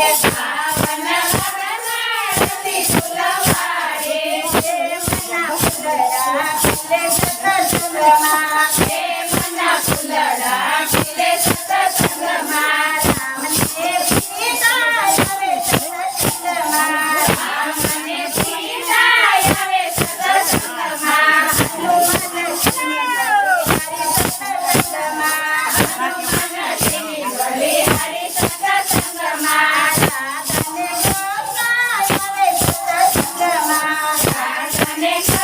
Thank you. next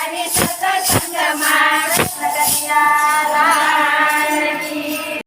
हरे सत संगमा रत्न